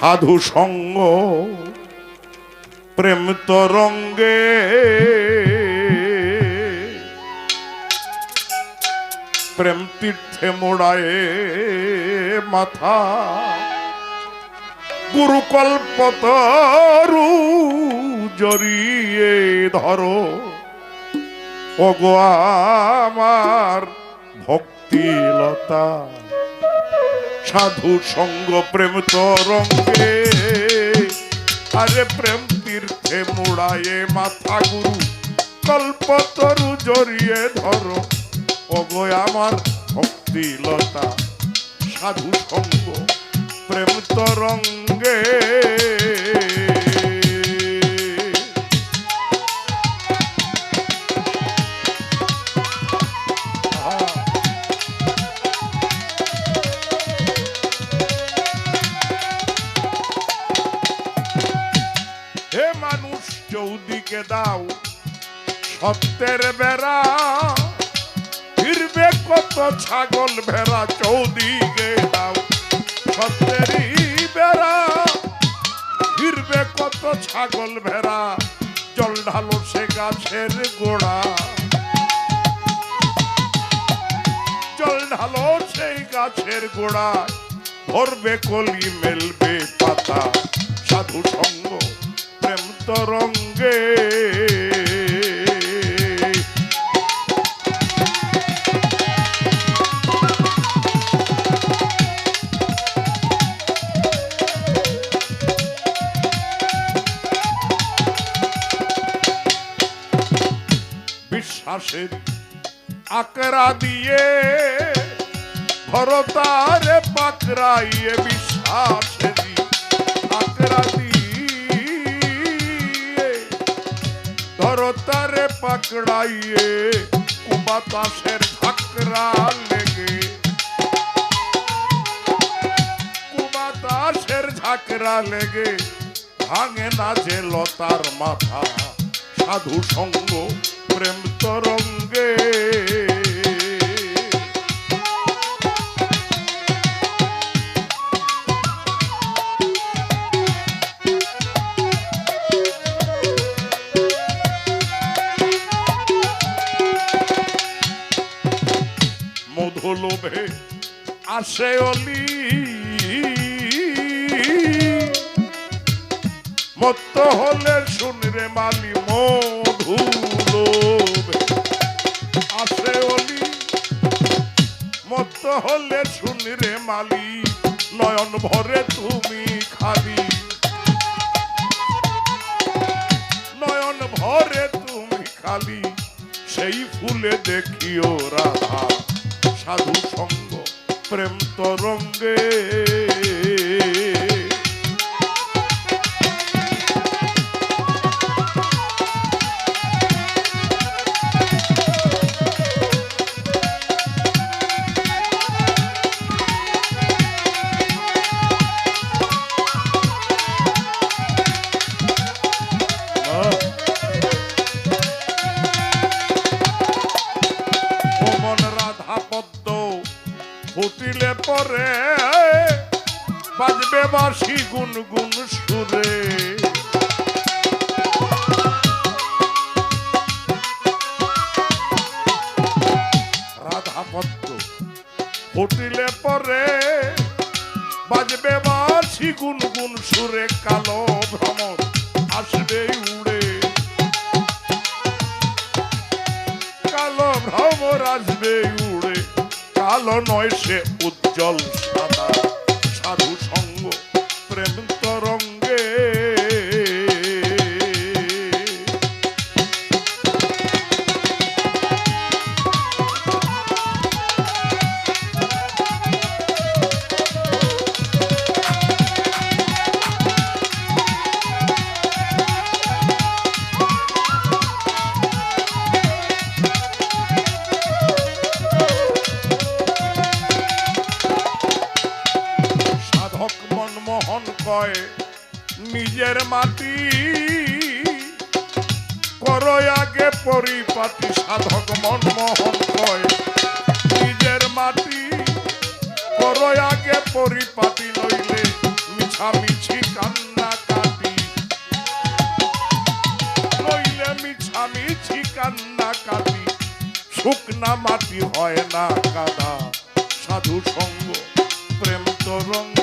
সাধু সঙ্গ প্রেম তরঙ্গে। প্রেম তীর্থে মোড়ায় মাথা গুরুকল্পতরু জড়িয়ে ধরো। ওগো আমার ভক্তিলতা। সাধু সঙ্গ প্রেম তরঙ্গে। আরে প্রেম তীর্থে মোড়ায়ে মাথা গুরু, কল্পতরু জড়িয়ে ধরো। ওগো আমার ভক্তিলতা, সাধু সঙ্গ প্রেম তরঙ্গে। হে মানুষ চৌদিকে দাও, সত্যের বেড়া। ফিরবে কত ছাগল ভেড়া চৌদিকে দাও, সত্যেরই বেড়া। ফিরবে কত ছাগল ভেড়া, জল ঢালো সে গাছের গোড়া। জল ঢালো সেই গাছের গোড়া, ভরবে কলি মেলবে পাতা, সাধু সঙ্গ তরঙ্গে বিশ্বাসের আকরা দিয়ে ভরতারে পাকড়াইয়ে বিশ্বাসের আকরা ধরতারে পাকড়াইয়ে বাতাসের ঝাকরা লেগে। কুবাতাসের ঝাঁকরা লেগে, ভাঙে না যে লতার মাথা। সাধু সঙ্গ, প্রেম তরঙ্গে। লোভে আসে অলি, মত্ত হলে শুনরে মালি মধু লোভে। আসে অলি, মত্ত হলে শুনরে মালি, নয়ন ভরে তুমি খালি। নয়ন ভরে তুমি খালি, সেই ফুলে দেখিও রাধা। সাধু সঙ্গ প্রেম তরঙ্গে। পদ্ম ফুটিলে পরে বাজবে বাসি গুন সুরে। ফুটিলে পরে বাজবে বাসি গুন গুন সুরে, কালো ভ্রমণ আসবে উড়ে। কালো ভ্রমর আসবে উড়ে কালো নয় সে উজ্জ্বল সাদা সাধু সঙ্গ প্রেম তরঙ্গে কয়, নিজের মাটি করো আগে পরিপাটি, সাধক মনমোহন কয়। নিজের মাটি করো আগে পরিপাটি লইলে মিছামিছি কান্না কাটি নইলে মিছামিছি কান্না কাটি শুকনা মাটি হয় না কাদা। সাধু সঙ্গ প্রেম তরঙ্গে